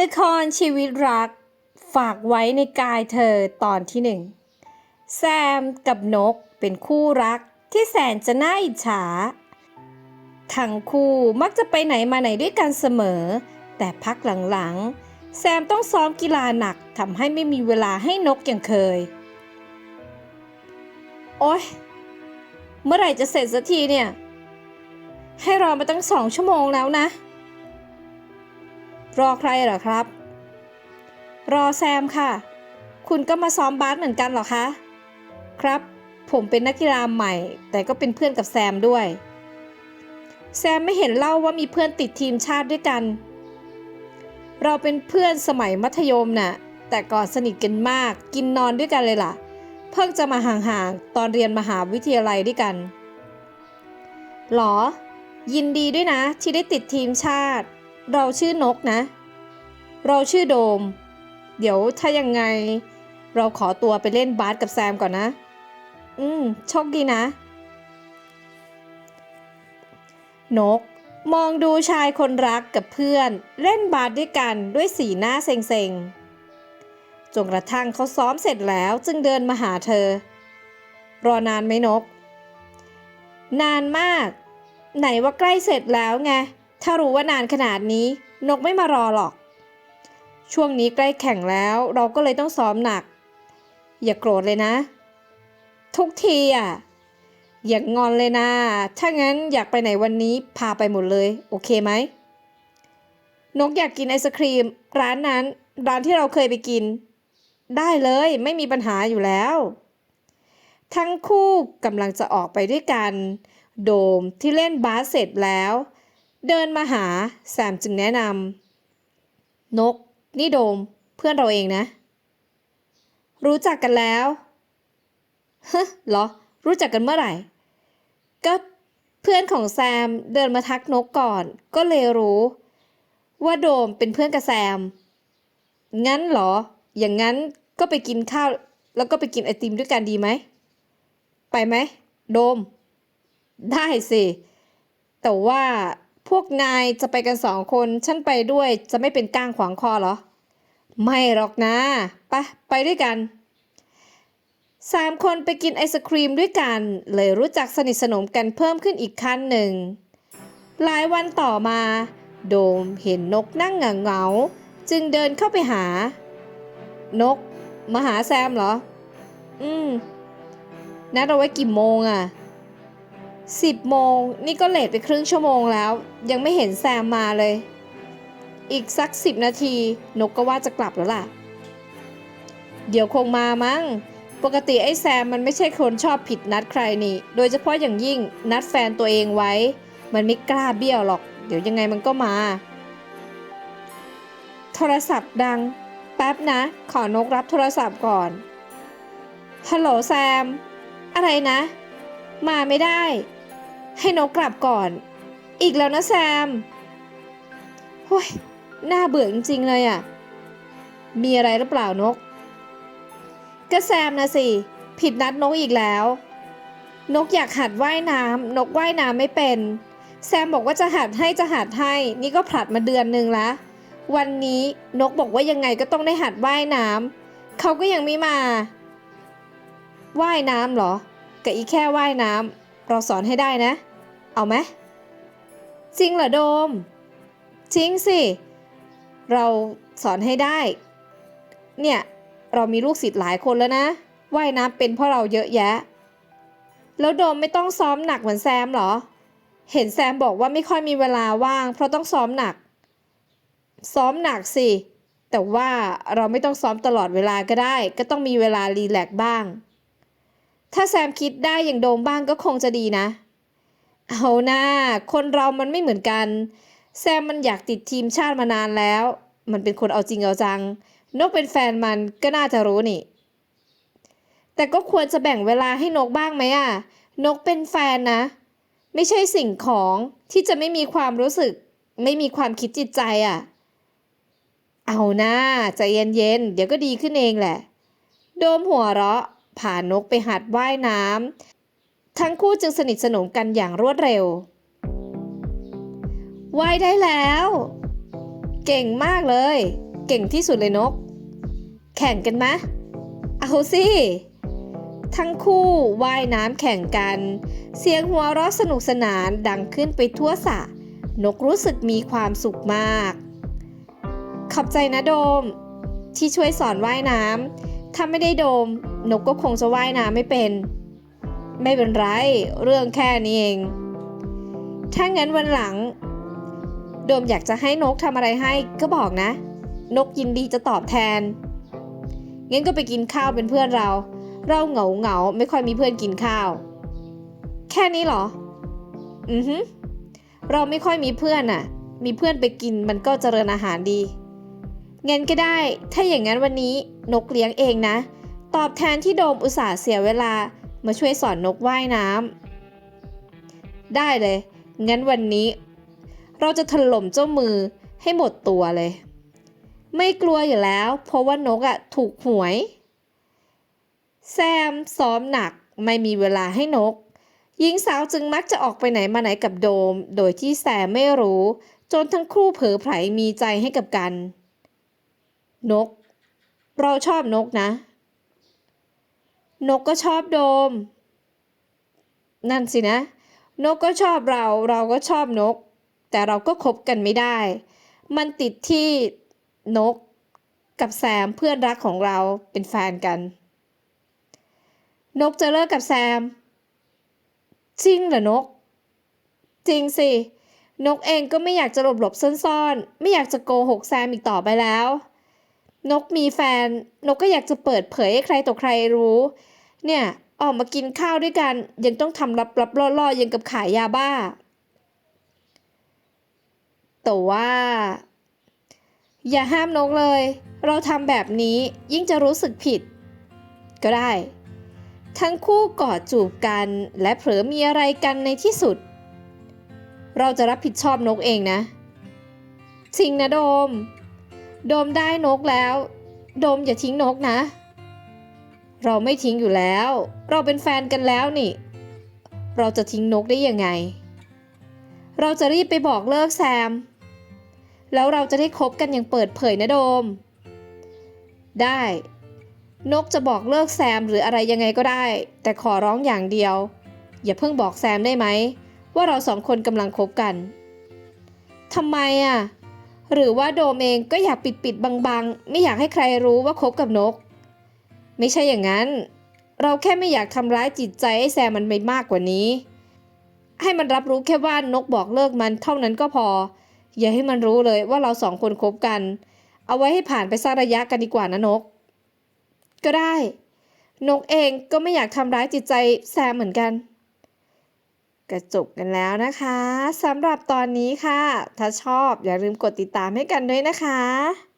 ละครชีวิตรักฝากไว้ในกายเธอตอนที่หนึ่งแซมกับนกเป็นคู่รักที่แสนจะน่าอิจฉา ทั้งคู่มักจะไปไหนมาไหนด้วยกันเสมอ แต่พักหลังๆ แซมต้องซ้อมกีฬาหนักทำให้ไม่มีเวลาให้นกอย่างเคย โอ๊ย เมื่อไหร่จะเสร็จสักทีเนี่ย ให้รอมาตั้งสองชั่วโมงแล้วนะ รอใครเหรอครับ รอแซมค่ะ คุณก็มาซ้อมบาสเหมือนกันเหรอคะ ครับ ผมเป็นนักกีฬาใหม่ แต่ก็เป็นเพื่อนกับแซมด้วย แซมไม่เห็นเล่าว่ามีเพื่อนติดทีมชาติด้วยกัน เราเป็นเพื่อนสมัยมัธยมน่ะ แต่ก่อนสนิทกันมาก กินนอนด้วยกันเลยล่ะ เพิ่งจะมาห่างๆ ตอนเรียนมหาวิทยาลัยด้วยกัน หรอ ยินดีด้วยนะที่ได้ติดทีมชาติ เราชื่อนกนะ เราชื่อโดม เดี๋ยวถ้ายังไง เราขอตัวไปเล่นบาสกับแซมก่อนนะ อืม โชคดีนะ นก มองดูชายคนรักกับเพื่อน เล่นบาสด้วยกันด้วยสีหน้าเซ็งๆ จนกระทั่งเขาซ้อมเสร็จแล้วจึงเดินมาหาเธอ รอนานไหมนก นานมาก ไหนว่าใกล้เสร็จแล้วไง ถ้ารู้ว่านานขนาดนี้ นกไม่มารอหรอก ช่วงนี้ใกล้แข่งแล้วเราก็เลยต้องซ้อมหนัก อย่าโกรธเลยนะ ทุกทีอะ อย่างงอนเลยนะ ถ้างั้นอยากไปไหนวันนี้พาไปหมดเลย โอเคไหม นกอยากกินไอศครีม ร้านนั้น ร้านที่เราเคยไปกิน ได้เลยไม่มีปัญหาอยู่แล้ว ทั้งคู่กำลังจะออกไปด้วยกัน โดมที่เล่นบาสเสร็จแล้ว เดินมาหาแซมจึงแนะนำนก นี่โดม เพื่อนเราเองนะ รู้จักกันแล้วฮะเหรอ รู้จักกันเมื่อไหร่ ก็เพื่อนของแซมเดินมาทักนกก่อน ก็เลยรู้ ว่าโดมเป็นเพื่อนกับแซม งั้นเหรอ อย่างนั้นก็ไปกินข้าว แล้วก็ไปกินไอติมด้วยกันดีไหม ไปไหม โดม ได้สิ แต่ว่า พวกนายจะไปกันสองคน ฉันไปด้วยจะไม่เป็นก้างขวางคอเหรอ ไม่หรอกนะ ไปไปด้วยกันสามคนไปกินไอศครีมด้วยกัน เลยรู้จักสนิทสนมกันเพิ่มขึ้นอีกขั้นหนึ่ง หลายวันต่อมา โดมเห็นนกนั่งเหงาเหงาจึงเดินเข้าไปหา นก มาหาแซมเหรอ อืม นัดเอาไว้กี่โมงอะ่ะ 10 โมง นี่ก็เลทไปครึ่งชั่วโมงแล้ว ยังไม่เห็นแซมมาเลย อีกสัก 10 นาที นกก็ว่าจะกลับแล้วล่ะ เดี๋ยวคงมามั้ง ปกติไอ้แซมมันไม่ใช่คนชอบผิดนัดใครนี่ โดยเฉพาะอย่างยิ่งนัดแฟนตัวเองไว้ มันไม่กล้าเบี้ยวหรอก เดี๋ยวยังไงมันก็มา โทรศัพท์ดัง แป๊บนะ ขอนกรับโทรศัพท์ก่อนฮัลโหลแซม อะไรนะ มาไม่ได้ ให้นกกลับก่อน อีกแล้วนะแซมโอ้ยน่าเบื่อจริงๆเลยอะ่ะ มีอะไรหรือเปล่านก ก็แซมนะสิ ผิดนัดนกอีกแล้ว นกอยากหัดว่ายน้ำนกว่ายน้ำไม่เป็น แซมบอกว่าจะหัดให้จะหัดให้ นี่ก็ผลัดมาเดือนหนึ่งละ วันนี้นกบอกว่ายังไงก็ต้องได้หัดว่ายน้ำเขาก็ยังไม่มา ว่ายน้ำเหรอกับอีแค่ว่ายน้ำ เราสอนให้ได้นะ เอาไหมจริงเหรอโดม จริงสิ เราสอนให้ได้ เนี่ย เรามีลูกศิษย์หลายคนแล้วนะ ว่ายน้ำเป็นเพราะเราเยอะแยะ แล้วโดมไม่ต้องซ้อมหนักเหมือนแซมเหรอ เห็นแซมบอกว่าไม่ค่อยมีเวลาว่าง เพราะต้องซ้อมหนัก ซ้อมหนักสิ แต่ว่าเราไม่ต้องซ้อมตลอดเวลาก็ได้ ก็ต้องมีเวลารีแลกบ้าง ถ้าแซมคิดได้อย่างโดมบ้างก็คงจะดีนะ เอาหน้า คนเรามันไม่เหมือนกัน แซมมันอยากติดทีมชาติมานานแล้ว มันเป็นคนเอาจริงเอาจัง นกเป็นแฟนมันก็น่าจะรู้นี่ แต่ก็ควรจะแบ่งเวลาให้นกบ้างไหมอะนกเป็นแฟนนะ ไม่ใช่สิ่งของที่จะไม่มีความรู้สึก ไม่มีความคิดจิตใจอะเอาหน้าใจเย็นๆ เดี๋ยวก็ดีขึ้นเองแหละ โดมหัวเราะ พานกไปหัดว่ายน้ำทั้งคู่จึงสนิทสนมกันอย่างรวดเร็วว่ายได้แล้ว เก่งมากเลย เก่งที่สุดเลยนก แข่งกันไหมเอาสิทั้งคู่ว่ายน้ำแข่งกัน เสียงหัวเราะสนุกสนานดังขึ้นไปทั่วสระนกรู้สึกมีความสุขมาก ขอบใจนะโดม ที่ช่วยสอนว่ายน้ำ ถ้าไม่ได้โดมนกก็คงจะว่ายน้ำไม่เป็น ไม่เป็นไร เรื่องแค่นี้เอง ถ้างั้นวันหลัง โดมอยากจะให้นกทำอะไรให้ก็บอกนะ นกยินดีจะตอบแทน งั้นก็ไปกินข้าวเป็นเพื่อนเรา เราเหงาเหงาไม่ค่อยมีเพื่อนกินข้าว แค่นี้เหรอ อือฮึเราไม่ค่อยมีเพื่อนน่ะ มีเพื่อนไปกินมันก็เจริญอาหารดี งั้นก็ได้ ถ้าอย่างนั้นวันนี้นกเลี้ยงเองนะ ตอบแทนที่โดมอุตส่าห์เสียเวลามาช่วยสอนนกว่ายน้ำได้เลย งั้นวันนี้ เราจะถล่มเจ้ามือให้หมดตัวเลย ไม่กลัวอยู่แล้ว เพราะว่านกอะถูกหวย แซมซ้อมหนักไม่มีเวลาให้นกหญิงสาวจึงมักจะออกไปไหนมาไหนกับโดม โดยที่แซมไม่รู้ จนทั้งคู่เผลอไผลมีใจให้กับกัน นก เราชอบนกนะ นกก็ชอบโดม นั่นสินะ นกก็ชอบเรา เราก็ชอบนก แต่เราก็คบกันไม่ได้ มันติดที่นกกับแซมเพื่อนรักของเราเป็นแฟนกัน นกจะเลิกกับแซม จริงเหรอนก จริงสิ นกเองก็ไม่อยากจะหลบหลบๆซ่อนๆ ไม่อยากจะโกหกแซมอีกต่อไปแล้ว นกมีแฟน นกก็อยากจะเปิดเผยให้ใครต่อใครรู้ เนี่ยออกมากินข้าวด้วยกัน ยังต้องทำลับลับล่อๆยังกับขายยาบ้า แต่ว่า อย่าห้ามนกเลย เราทำแบบนี้ยิ่งจะรู้สึกผิด ก็ได้ ทั้งคู่กอดจูบกันและเผลอมีอะไรกันในที่สุด เราจะรับผิดชอบนกเองนะ จริงนะโดม โดมได้นกแล้ว โดมอย่าทิ้งนกนะ เราไม่ทิ้งอยู่แล้ว เราเป็นแฟนกันแล้วนี่ เราจะทิ้งนกได้ยังไง เราจะรีบไปบอกเลิกแซม แล้วเราจะได้คบกันอย่างเปิดเผยนะโดม ได้ นกจะบอกเลิกแซมหรืออะไรยังไงก็ได้ แต่ขอร้องอย่างเดียว อย่าเพิ่งบอกแซมได้ไหม ว่าเราสองคนกำลังคบกันทำไมอะ หรือว่าโดมเองก็อยากปิดปิดบังบังๆ ไม่อยากให้ใครรู้ว่าคบกับนก ไม่ใช่อย่างนั้น เราแค่ไม่อยากทำร้ายจิตใจให้แซมมันไปมากกว่านี้ ให้มันรับรู้แค่ว่านกบอกเลิกมันเท่านั้นก็พอ อย่าให้มันรู้เลยว่าเราสองคนคบกัน เอาไว้ให้ผ่านไปสักระยะกันดีกว่านะนก ก็ได้ นกเองก็ไม่อยากทำร้ายจิตใจแซมเหมือนกัน กระจบกันแล้วนะคะสำหรับตอนนี้ค่ะ ถ้าชอบอย่าลืมกดติดตามให้กันด้วยนะคะ